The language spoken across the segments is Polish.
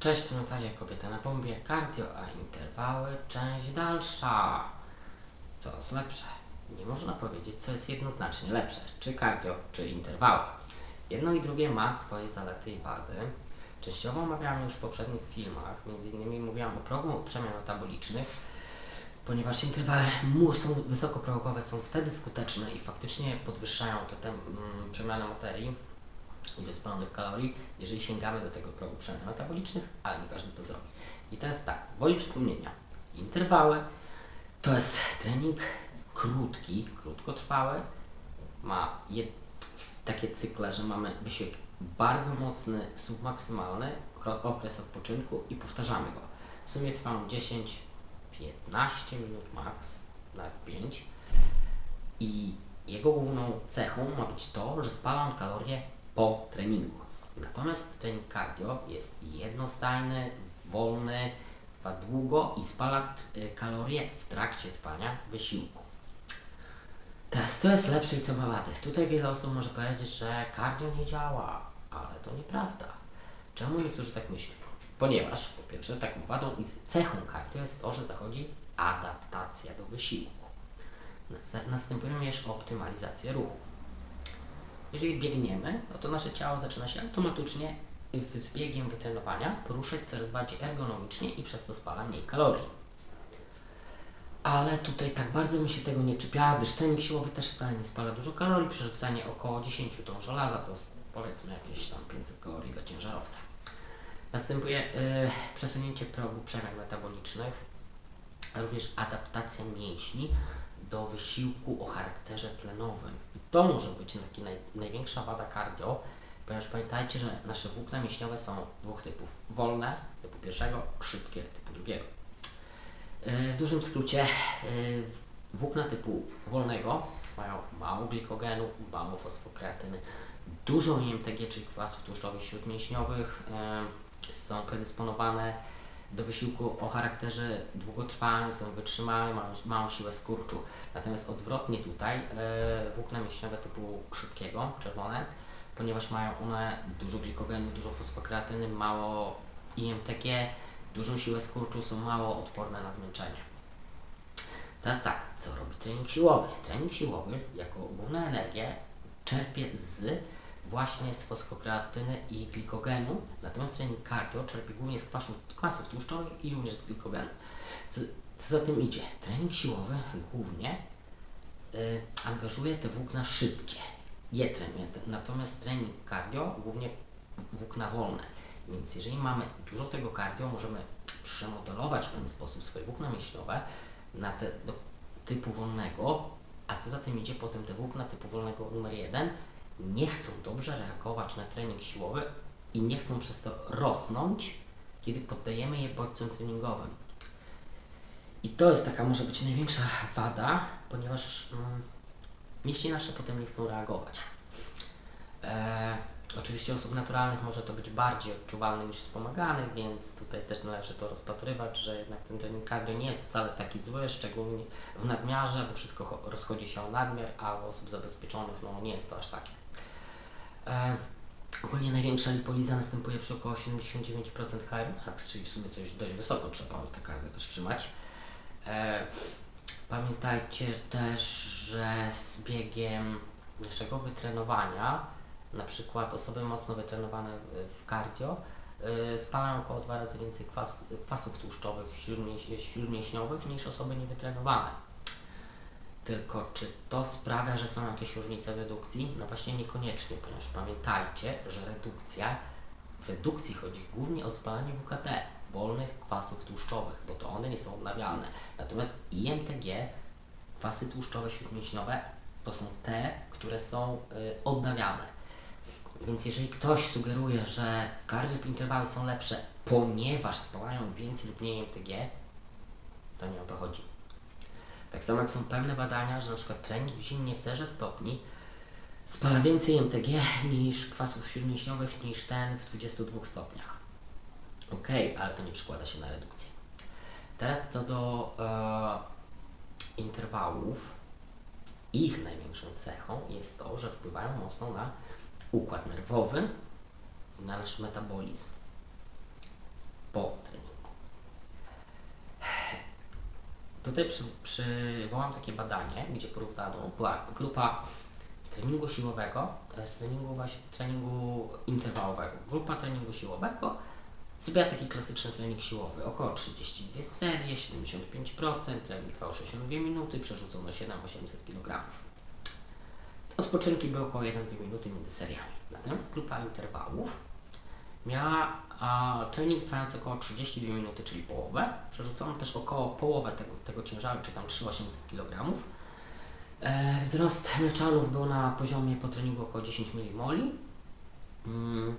Cześć, to Natalia, kobieta na bombie, cardio, a interwały, część dalsza. Co jest lepsze? Nie można powiedzieć, co jest jednoznacznie lepsze, czy cardio, czy interwały. Jedno i drugie ma swoje zalety i wady. Częściowo omawiałem już w poprzednich filmach, innymi mówiłam o progu przemian metabolicznych, ponieważ interwały są wysokoprogowe, są wtedy skuteczne i faktycznie podwyższają te, te mm, przemiany materii, ilość spalonych kalorii, jeżeli sięgamy do tego progu przemian metabolicznych, ale każdy to zrobi. I teraz tak, woli przypomnienia. Interwały to jest trening krótki, krótkotrwały, ma jed, takie cykle, że mamy wysiłek bardzo mocny, submaksymalny, okres odpoczynku i powtarzamy go. W sumie trwa on 10-15 minut max, nawet 5. I jego główną cechą ma być to, że spala on kalorie po treningu. Natomiast trening cardio jest jednostajny, wolny, trwa długo i spala y, kalorie w trakcie trwania wysiłku. Teraz to jest lepsze i co ma wady. Tutaj wiele osób może powiedzieć, że cardio nie działa, ale to nieprawda. Czemu niektórzy tak myślą? Ponieważ po pierwsze taką wadą i cechą cardio jest to, że zachodzi adaptacja do wysiłku. Nas- Następuje również optymalizacja ruchu. Jeżeli biegniemy, no to nasze ciało zaczyna się automatycznie z biegiem wytrenowania poruszać coraz bardziej ergonomicznie i przez to spala mniej kalorii. Ale tutaj tak bardzo mi się tego nie czepia, gdyż trening siłowy też wcale nie spala dużo kalorii. Przerzucanie około 10 ton żelaza to powiedzmy jakieś tam 500 kalorii dla ciężarowca. Następuje y, przesunięcie progu przemian metabolicznych, również adaptacja mięśni do wysiłku o charakterze tlenowym. I to może być taki naj, największa wada cardio, ponieważ pamiętajcie, że nasze włókna mięśniowe są dwóch typów. Wolne, typu pierwszego, szybkie, typu drugiego. Yy, W dużym skrócie, yy, włókna typu wolnego mają mało glikogenu, mało fosfokreatyny, dużo IMTG, czyli kwasów tłuszczowych śródmięśniowych, yy, są predysponowane do wysiłku o charakterze długotrwałym, są wytrzymałe, mają małą siłę skurczu. Natomiast odwrotnie tutaj yy, włókna mięśniowe typu szybkiego, czerwone, ponieważ mają one dużo glikogenu, dużo fosfokreatyny, mało IMTG, dużą siłę skurczu, są mało odporne na zmęczenie. Teraz tak, co robi trening siłowy? Trening siłowy jako główną energię czerpie z właśnie z fosfokreatyny i glikogenu, natomiast trening cardio czerpie głównie z kwasów, kwasów tłuszczowych i również z glikogenu. Co, co za tym idzie? Trening siłowy głównie y, angażuje te włókna szybkie, je trenuje, natomiast trening cardio głównie włókna wolne. Więc jeżeli mamy dużo tego cardio, możemy przemodelować w pewien sposób swoje włókna mięśniowe na te do typu wolnego, a co za tym idzie potem te włókna typu wolnego numer jeden nie chcą dobrze reagować na trening siłowy i nie chcą przez to rosnąć, kiedy poddajemy je bodźcom treningowym. I to jest taka może być największa wada, ponieważ mm, mięśnie nasze potem nie chcą reagować. E, oczywiście osób naturalnych może to być bardziej odczuwalne niż wspomaganych, więc tutaj też należy to rozpatrywać, że jednak ten trening cardio nie jest wcale taki zły, szczególnie w nadmiarze, bo wszystko cho- rozchodzi się o nadmiar, a u osób zabezpieczonych no, nie jest to aż takie. E, ogólnie największa lipoliza następuje przy około 79% HRM max, czyli w sumie coś dość wysoko trzeba te cardio też trzymać. E, pamiętajcie też, że z biegiem naszego wytrenowania, na przykład osoby mocno wytrenowane w- cardio, y, spalają około dwa razy więcej kwas, kwasów tłuszczowych śródmięś- śródmięśniowych niż osoby niewytrenowane. Tylko czy to sprawia, że są jakieś różnice w redukcji? No właśnie niekoniecznie, ponieważ pamiętajcie, że redukcja, w redukcji chodzi głównie o spalanie WKT, wolnych kwasów tłuszczowych, bo to one nie są odnawialne. Natomiast IMTG, kwasy tłuszczowe śródmięśniowe, to są te, które są y, odnawialne. Więc jeżeli ktoś sugeruje, że cardio interwały są lepsze, ponieważ spalają więcej lub mniej IMTG, to nie o to chodzi. Tak samo jak są pewne badania, że przykład trening w zimnie w zerze stopni spala więcej MTG niż kwasów śródmięśniowych niż ten w 22 stopniach. Ok, ale to nie przekłada się na redukcję. Teraz co do e, interwałów, ich największą cechą jest to, że wpływają mocno na układ nerwowy i na nasz metabolizm. po treningu. Tutaj przy, przywołam takie badanie, gdzie porównano, była grupa treningu siłowego e, z treningu, właśnie, treningu interwałowego. Grupa treningu siłowego zrobiła taki klasyczny trening siłowy, około 32 serie, 75%, trening trwał 62 minuty, przerzucono 7-800 kg. Odpoczynki były około 1-2 minuty między seriami. Natomiast grupa interwałów miała a, trening trwający około 32 minuty, czyli połowę. Przerzucono też około połowę tego, tego ciężaru, czyli tam 3800 kg. E, wzrost mleczanów był na poziomie po treningu około 10 mmol. Mm.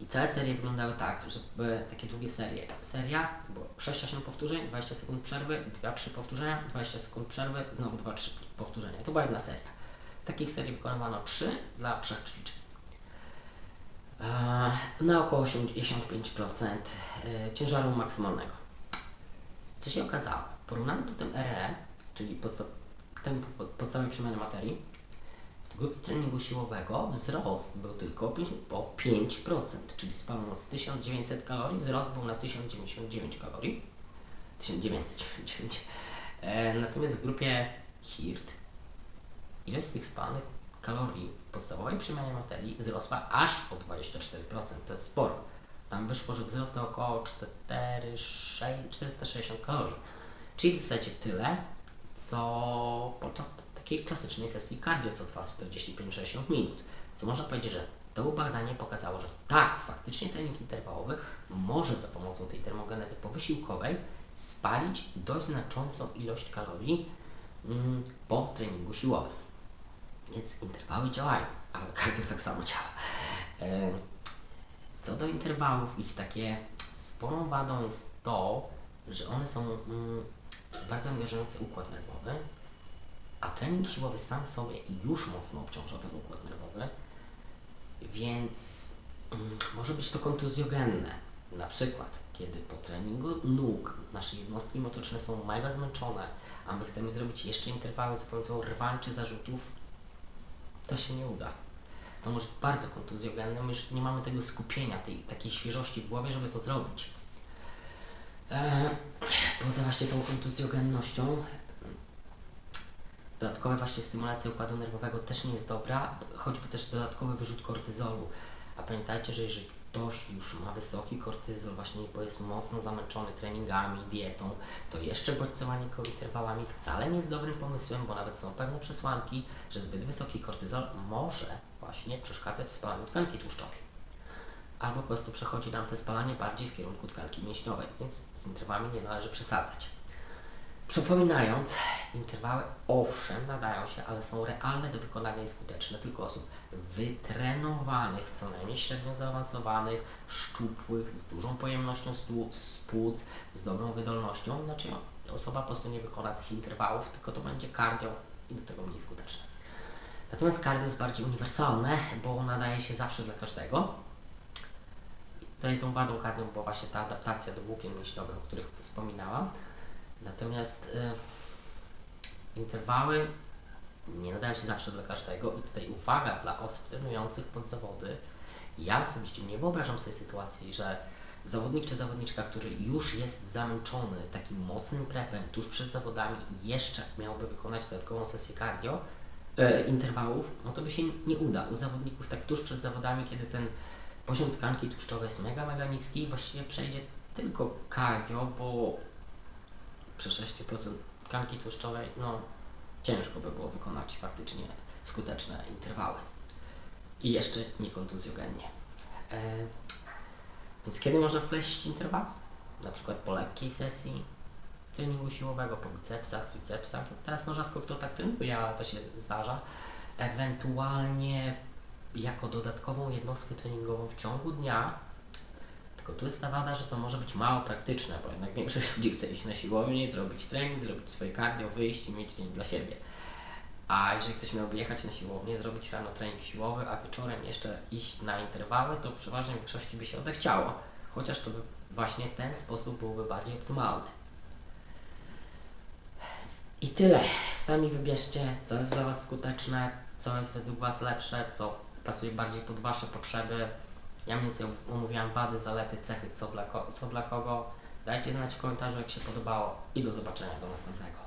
I całe serie wyglądały tak, że były takie długie serie. Seria, było 6-8 powtórzeń, 20 sekund przerwy, 2-3 powtórzenia, 20 sekund przerwy, znowu 2-3 powtórzenia. To była jedna seria. Takich serii wykonywano 3 dla 3 ćwiczeń. Na około 85% e, ciężaru maksymalnego. Co się okazało? Porównano potem RE, czyli pod- podstawowej przemiany materii. W grupie treningu siłowego wzrost był tylko o pięć- o 5%, czyli spalono z 1900 kalorii, wzrost był na 1099 kalorii. 1999. E, natomiast w grupie HIRT ilość z tych spalonych kalorii podstawowej przemianie materii wzrosła aż o 24%. To jest sporo. Tam wyszło, że wzrost to około 4, 6, 460 kalorii. Czyli w zasadzie tyle, co podczas takiej klasycznej sesji cardio, co trwa 45-60 minut. Co można powiedzieć, że to badanie pokazało, że tak, faktycznie trening interwałowy może za pomocą tej termogenezy powysiłkowej spalić dość znaczącą ilość kalorii mm, po treningu siłowym. Więc interwały działają, ale cardio tak samo działa. E, Co do interwałów, ich takie sporą wadą jest to, że one są mm, bardzo angażujące układ nerwowy, a trening siłowy sam sobie już mocno obciąża ten układ nerwowy, więc mm, może być to kontuzjogenne. Na przykład, kiedy po treningu nóg nasze jednostki motoryczne są mega zmęczone, a my chcemy zrobić jeszcze interwały za pomocą rwań czy zarzutów, to się nie uda. To może być bardzo kontuzjogenne, my już nie mamy tego skupienia, tej takiej świeżości w głowie, żeby to zrobić. E, poza właśnie tą kontuzjogennością, dodatkowa właśnie stymulacja układu nerwowego też nie jest dobra, choćby też dodatkowy wyrzut kortyzolu. A pamiętajcie, że jeżeli ktoś już ma wysoki kortyzol, właśnie bo jest mocno zamęczony treningami, dietą, to jeszcze bodźcowanie go wcale nie jest dobrym pomysłem, bo nawet są pewne przesłanki, że zbyt wysoki kortyzol może właśnie przeszkadzać w spalaniu tkanki tłuszczowej. Albo po prostu przechodzi nam to spalanie bardziej w kierunku tkanki mięśniowej, więc z interwałami nie należy przesadzać. Przypominając, interwały owszem nadają się, ale są realne do wykonania i skuteczne tylko osób wytrenowanych, co najmniej średnio zaawansowanych, szczupłych, z dużą pojemnością płuc, z dobrą wydolnością. Inaczej osoba po prostu nie wykona tych interwałów, tylko to będzie cardio i do tego mniej skuteczne. Natomiast cardio jest bardziej uniwersalne, bo nadaje się zawsze dla każdego. Tutaj tą wadą cardio była właśnie ta adaptacja do włókien mięśniowych, o których wspominałam. Natomiast y, interwały nie nadają się zawsze dla każdego i tutaj uwaga dla osób trenujących pod zawody. Ja osobiście nie wyobrażam sobie sytuacji, że zawodnik czy zawodniczka, który już jest zamęczony takim mocnym prepem tuż przed zawodami i jeszcze miałby wykonać dodatkową sesję cardio, e, interwałów, no to by się nie uda. U zawodników tak tuż przed zawodami, kiedy ten poziom tkanki tłuszczowej jest mega, mega niski, właściwie przejdzie tylko cardio, bo przy 6% tkanki tłuszczowej, no ciężko by było wykonać faktycznie skuteczne interwały. I jeszcze nie kontuzjogennie. E, więc kiedy można wpleść interwał? Na przykład po lekkiej sesji treningu siłowego, po bicepsach, tricepsach. Teraz no rzadko kto tak trenuje, ale to się zdarza. Ewentualnie jako dodatkową jednostkę treningową w ciągu dnia tylko tu jest ta wada, że to może być mało praktyczne, bo jednak większość ludzi chce iść na siłownię, zrobić trening, zrobić swoje cardio, wyjść i mieć dzień dla siebie. A jeżeli ktoś miałby jechać na siłownię, zrobić rano trening siłowy, a wieczorem jeszcze iść na interwały, to przeważnie większości by się odechciało. Chociaż to by właśnie ten sposób byłby bardziej optymalny. I tyle. Sami wybierzcie, co jest dla Was skuteczne, co jest według Was lepsze, co pasuje bardziej pod Wasze potrzeby. Ja mniej więcej omówiłam wady, zalety, cechy, co dla, co dla kogo. Dajcie znać w komentarzu, jak się podobało i do zobaczenia do następnego.